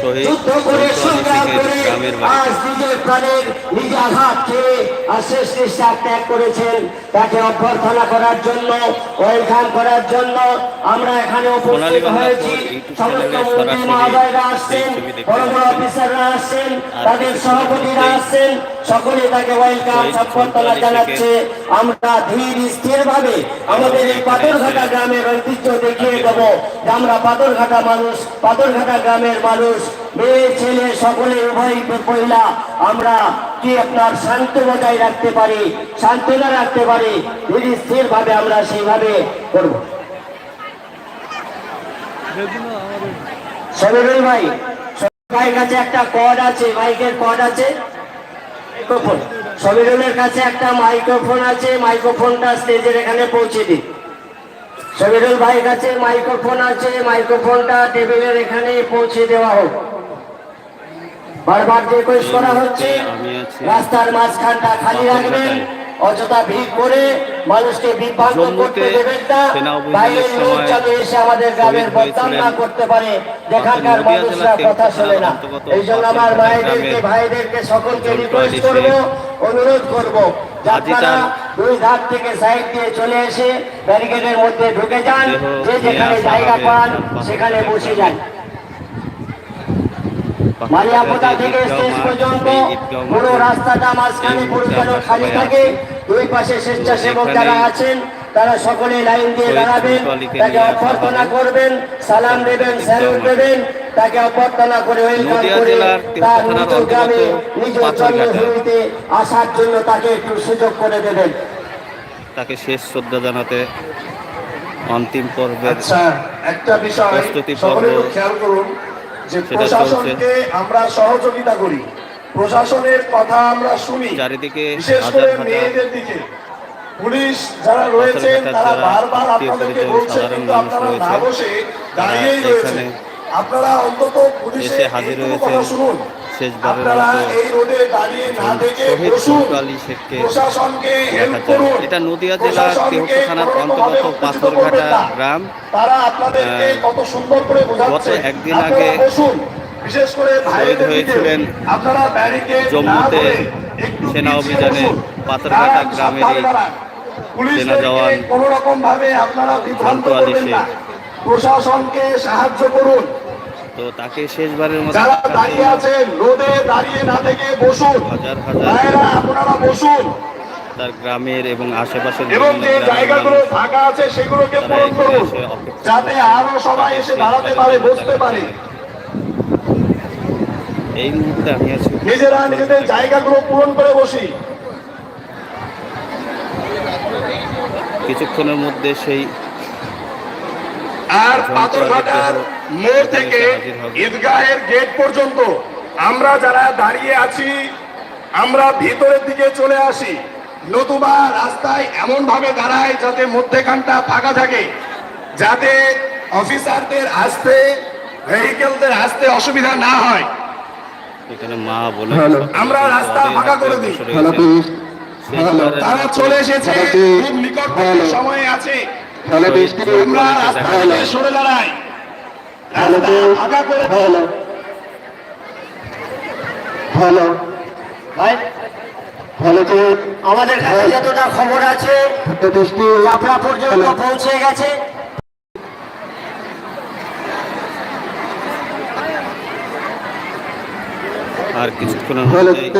শহীদ গ্রামের আজ নিজের প্রাণের নিজে আঘাত খেয়ে আর শেষ নিঃশ্বাস ত্যাগ করেছেন। তাকে অভ্যর্থনা করার জন্য ওয়েলকাম করার জন্য আমরা এখানে উপস্থিত হয়েছি। সমস্ত মন্ত্রী মহোদয়রা আসছেন বড় বড় অফিসাররা আসছেন তাদের সভাপতিরা আসছেন। সকলে তাকে ওয়েলকাম সম্বর্ধনা জানাচ্ছে। আমরা ধীর স্থির ভাবে আমাদের এই পাথরঘাটা গ্রামের ঐতিহ্য দেখিয়ে দেব। আমরা পাথরঘাটা মানুষ পাথরঘাটা গ্রামের মানুষ। মেয়ে, ছেলে সকলে উভয় মহিলা, আমরা কি আপনার শান্ত বজায় রাখতে পারি শান্তনা রাখতে পারি ধীর স্থির ভাবে আমরা সেইভাবে করব। সমীরুল ভাই ভাইয়ের কাছে একটা কর্ড আছে, মাইকের কর্ড আছে? মাইক্রোফোন। সমীরুলের কাছে একটা মাইক্রোফোন আছে, মাইক্রোফোনটা স্টেজের এখানে পৌঁছে দিন। সমীরুল ভাইয়ের কাছে মাইক্রোফোন আছে, মাইক্রোফোনটা টেবিলের এখানে পৌঁছে দেওয়া হোক। বারবার রিকোয়েস্ট করা হচ্ছে। রাস্তার মাঝখানটা খালি রাখবেন। অযথা ভিড় করে মানুষকে বিভ্রান্ত করতে দেবেন না। বাইরের লোক যাতে এসে আমাদের গ্রামের বদনাম না করতে পারে। নদিয়া মানুষরা কথা শোনে না। এই জন্য আমার মায়েদেরকে ভাইদেরকে সকলকে রিকোয়েস্ট করব অনুরোধ করব আপনারা দুই ধার থেকে সাইড দিয়ে চলে এসে ব্যারিকেডের মধ্যে ঢুকে যান। যে যেখানে জায়গা পান সেখানে বসে যান। মারিয়াপোতা থেকে স্টেজ পর্যন্ত পুরো রাস্তাটা মাঝখানে পুরো খালি থাকে। দুই পাশে স্বেচ্ছাসেবক যারা আছেন তারা সকলে লাইন দিয়ে দাঁড়াবেন তাকে অভ্যর্থনা করবেন সালাম দেবেন স্যালুট দেবেন তাকে অভ্যর্থনা করে ওয়েলকাম করে তার নিজ গ্রামে নিজ। জন্মভূমিতে আসার জন্য তাকে একটু সুযোগ করে দেবেন। তাকে শেষ শ্রদ্ধা জানাতে অন্তিম পর্বের আচ্ছা একটা বিষয় প্রস্তুতি পর্ব খেয়াল করুন। যে প্রশাসনকে আমরা সহযোগিতা করি। প্রশাসনের কথা আমরা শুনি। চারিদিকে বিশেষ করে মেয়েদের দিকে। পুলিশ যারা রয়েছে তারা বারবার আপনাদেরকে বলছে কিন্তু আপনারা না বসে দাঁড়িয়েই রয়েছে আপনারা অন্তত পুলিশের হাজির রয়েছে শুনুন। শেষবারের মতো শহীদ জন্টু আলী শেখকে দেখা যায়। এটা নদিয়া জেলার তেহট্ট থানার অন্তর্গত পাথরঘাটা গ্রাম। গত একদিন আগে দিকে। হয়েছিলেন জম্মুতে সেনা অভিযানে। পাথরঘাটা গ্রামের এই। পুলিশদেরকে জওয়ান কোনো রকম ভাবে আপনারা বিভ্রান্ত আলী শেখ। প্রশাসনকে সাহায্য করুন। তো তাকে শেষবারের মতো যারা দাঁড়িয়ে আছেন রোদে দাঁড়িয়ে না থেকে বসুন। হাজার হাজার আপনারা বসুন। তার গ্রামের এবং আশেপাশের এবং যে জায়গাগুলো ফাঁকা আছে সেগুলোকে পূরণ করুন। যাতে আরও সবাই এসে দাঁড়াতে পারে বসতে পারে। এই মুহূর্তে আমি আছি নিজেরা নিজেদের জায়গাগুলো পূরণ করে বসি। কিছুক্ষণের মধ্যে সেই আর আলীর মোড় থেকে। ঈদগাহের গেট পর্যন্ত আমরা যারা দাঁড়িয়ে আছি আমরা ভিতরের দিকে চলে আসি। নতুবা রাস্তায় এমন ভাবে দাঁড়ায় যাতে মধ্যেখানটা ফাঁকা থাকে যাতে অফিসারদের আসতে ভেহিকেলদের আসতে অসুবিধা না হয়। এখানে মা বলে আমরা রাস্তা ফাঁকা করে দিই। তারা চলে এসেছে। খুব নিকটবর্তী সময়ে আছে। আমরা রাস্তা সরে দাঁড়াই। হ্যালো আমাদের কাছে যতটা খবর আছে চাপড়া পর্যন্ত পৌঁছে গেছে। আর কিছুক্ষণের মধ্যেই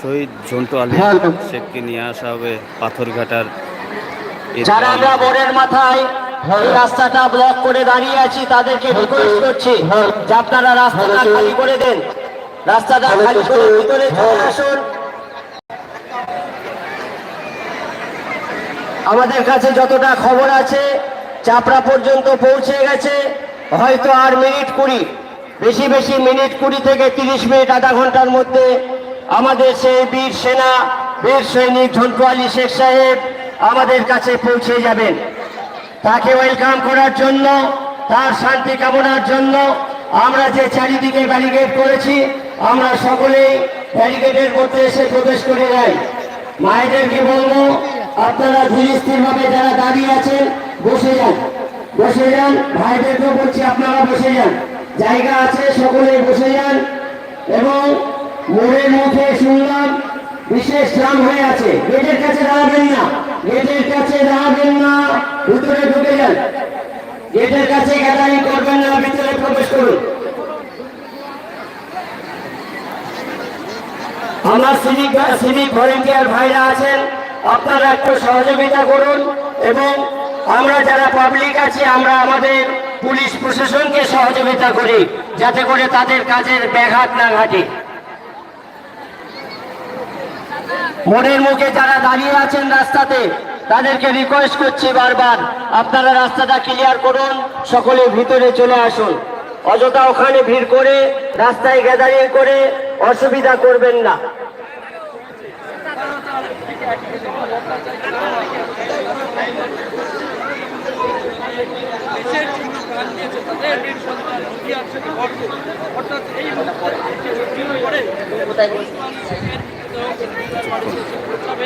শহীদ ঝন্টু আলী শেখকে নিয়ে আসা হবে পাথরঘাটার যারা আমরা বোর্ডের মাথায় রাস্তাটা ব্লক করে দাঁড়িয়ে আছি তাদেরকে রিকোয়েস্ট করছি। যে আপনারা রাস্তাটা খালি করে দেন। রাস্তাটা খালি করে ভিতরে চলে আসুন। আমাদের কাছে যতটা খবর আছে চাপড়া পর্যন্ত পৌঁছে গেছে। হয়তো আর মিনিট কুড়ি বেশি বেশি মিনিট কুড়ি থেকে তিরিশ মিনিট আধা ঘণ্টার মধ্যে আমাদের সেই বীর সেনা বীর সৈনিক ঝন্টু আলী শেখ সাহেব আমাদের কাছে পৌঁছে যাবেন। তাকে ওয়েলকাম করার জন্য, তার শান্তি কামনার জন্য আমরা যে চারিদিকে ব্যারিকেড করেছি, আমরা সকলেই ব্যারিকেডের মধ্যে এসে প্রবেশ করে যাই। মায়েদেরকে বলব? আপনারা ধীরে স্থিরভাবে যারা দাঁড়িয়ে আছেন, বসে যান। বসে যান ভাইদেরকেও বলছি আপনারা বসে যান। জায়গা আছে, সকলে বসে যান। এবং মোড়ের মুখে শুনলাম বিশেষ নাম হয়ে আছে। গেটের কাছে দাঁড়াবেন না। গেটের কাছে দাঁড়াবেন না, ভিতরে ঢুকে যান। গেটের কাছে গ্যাদারিং করবেন না, ভিতরে প্রবেশ করুন। আমার সিভিক সিভিক ভলেন্টিয়ার ভাইরা আছেন, আপনারা একটু সহযোগিতা করুন এবং আমরা যারা পাবলিক আছি, আমরা আমাদের পুলিশ প্রশাসনকে সহযোগিতা করি, যাতে করে তাদের কাজের ব্যাঘাত না ঘটে। মোড়ের মুখে যারা দাঁড়িয়ে আছেন রাস্তাতে, তাদেরকে রিকোয়েস্ট করছি বারবার। আপনারা রাস্তাটা ক্লিয়ার করুন, সকলে ভিতরে চলে আসুন। অযথা ওখানে ভিড় করে, রাস্তায় গ্যাদারিং করে অসুবিধা করবেন না। দেশের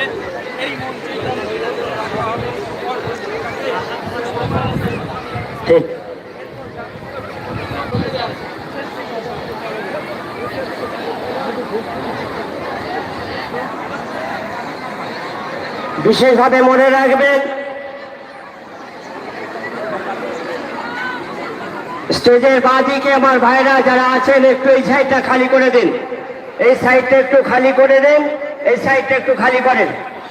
এই এই হবে। ঠিক বিশেষভাবে মনে রাখবেন, স্টেজের বাঁদিকে আমার ভাইরা যারা আছেন, একটু এই সাইডটা খালি করে দিন। এই সাইডটা একটু খালি করে দিন। এই সাইডটা একটু খালি করেন।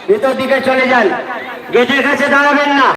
ভিতর দিকে চলে যান। গেটের কাছে দাঁড়াবেন না।